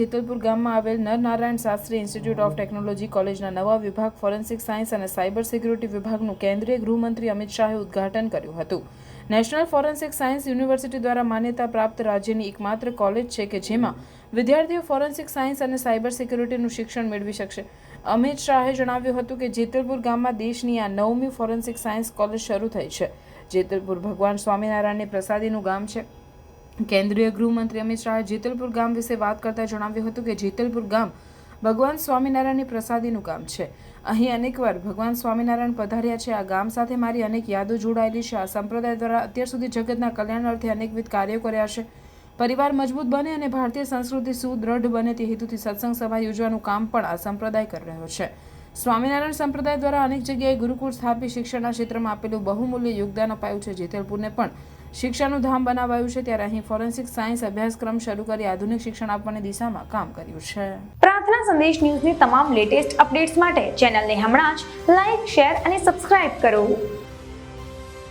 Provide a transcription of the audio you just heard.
જેતલપુર ગામમાં આવેલ Narnarayan Shastri institute of technology કોલેજના નવા વિભાગ ફોરેન્સિક સાયન્સ અને સાયબર સિક્યુરિટી વિભાગનું કેન્દ્રીય ગૃહમંત્રી અમિત શાહે ઉદ્ઘાટન કર્યું હતું. નેશનલ ફોરેન્સિક સાયન્સ યુનિવર્સિટી દ્વારા માન્યતા પ્રાપ્ત રાજ્યની એકમાત્ર કોલેજ છે કે જેમાં વિદ્યાર્થીઓ ફોરેન્સિક સાયન્સ અને સાયબર સિક્યુરિટીનું શિક્ષણ મેળવી શકશે. અમિત શાહે જણાવ્યું હતું કે જેતલપુર ગામમાં દેશની આ નવમી ફોરેન્સિક સાયન્સ કોલેજ શરૂ થઈ છે. જેતલપુર ભગવાન સ્વામિનારાયણની પ્રસાદીનું ગામ છે. કેન્દ્રીય ગૃહમંત્રી અમિત શાહે જેતલપુર ગામ વિશે વાત કરતા જણાવ્યું હતું કે જેતલપુર ગામ ભગવાન સ્વામિનારાયણની પ્રસાદીનું ગામ છે. અહીં અનેકવાર ભગવાન સ્વામિનારાયણ પધાર્યા છે. આ ગામ સાથે મારી અનેક યાદો જોડાયેલી છે. આ સંપ્રદાય દ્વારા અત્યાર સુધી જગતના કલ્યાણ અર્થે અનેકવિધ કાર્યો કર્યા છે. પરિવાર મજબૂત બને અને ભારતીય સંસ્કૃતિ સુદૃઢ બને તે હેતુથી સત્સંગ સભા યોજવાનું કામ પણ આ સંપ્રદાય કરી રહ્યો છે. સ્વામિનારાયણ સંપ્રદાય દ્વારા અનેક જગ્યાએ ગુરુકુળ સ્થાપી શિક્ષણના ક્ષેત્રમાં આપેલું બહુમૂલ્ય યોગદાન અપાયું છે. જેતલપુરને પણ શિક્ષાનું ધામ બનાવાયું છે ત્યારે અહીં ફોરેન્સિક સાયન્સ અભ્યાસક્રમ શરૂ કરી આધુનિક શિક્ષણ આપવાની દિશામાં કામ કર્યું છે. પ્રાર્થના સંદેશ ન્યૂઝની તમામ લેટેસ્ટ અપડેટ્સ માટે ચેનલને હમણાં જ લાઇક શેર અને સબસ્ક્રાઇબ કરો.